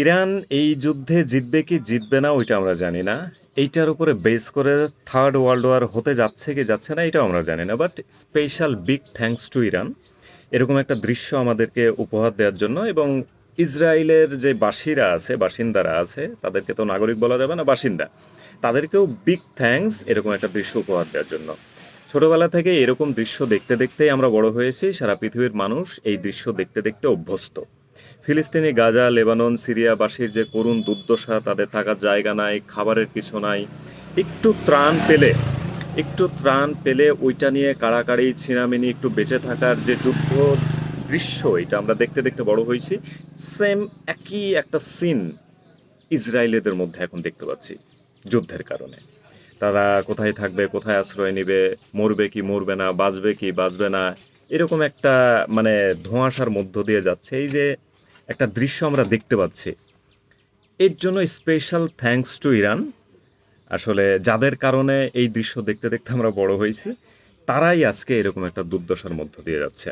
Iran এই যুদ্ধে জিতবে কি জিতবে না, ওইটা আমরা জানি না। এইটার উপরে বেস করে থার্ড ওয়ার্ল্ড ওয়ার হতে যাচ্ছে কি যাচ্ছে না, এটাও আমরা জানি না। But special big thanks to Iran এরকম একটা দৃশ্য আমাদেরকে উপহার দেওয়ার জন্য এবং ইসরায়েলের যে বাসীরা আছে, বাসিন্দারা আছে, তাদেরকে তো নাগরিক বলা যাবে না, বাসিন্দা। তাদেরকেও বিগ থ্যাঙ্কস এরকম একটা দৃশ্য উপহার দেওয়ার জন্য। ছোটবেলা থেকে এরকম দৃশ্য দেখতে দেখতেই আমরা বড় হয়েছি, সারা পৃথিবীর মানুষ এই দৃশ্য দেখতে দেখতে অভ্যস্ত। ফিলিস্তিনি, গাজা, লেবানন, সিরিয়াবাসীর যে করুণ দুর্দশা তাদের থাকার জায়গা নাই, খাবারের কিছু নাই। একটু ত্রাণ পেলে, একটু ত্রাণ পেলে ওইটা নিয়ে কাড়াকাড়ি, ছিনামিনি, একটু বেঁচে থাকার যে যুদ্ধ দৃশ্য, এটা আমরা দেখতে দেখতে বড় হয়েছি। সেম একই একটা সিন ইসরায়েলিদের মধ্যে এখন দেখতে পাচ্ছি, যুদ্ধের কারণে। তারা কোথায় থাকবে, কোথায় আশ্রয় নেবে, মরবে কি, মরবে না, বাঁচবে কি, বাঁচবে না এরকম একটা মানে ধোঁয়াশার মধ্য দিয়ে যাচ্ছে। এই যে একটা দৃশ্য আমরা দেখতে পাচ্ছি। এর জন্য স্পেশাল থ্যাঙ্কস টু ইরান আসলে যাদের কারণে এই দৃশ্য দেখতে দেখতে আমরা বড় হয়েছি, তারাই আজকে এরকম একটা দুর্দশার মধ্য দিয়ে যাচ্ছে।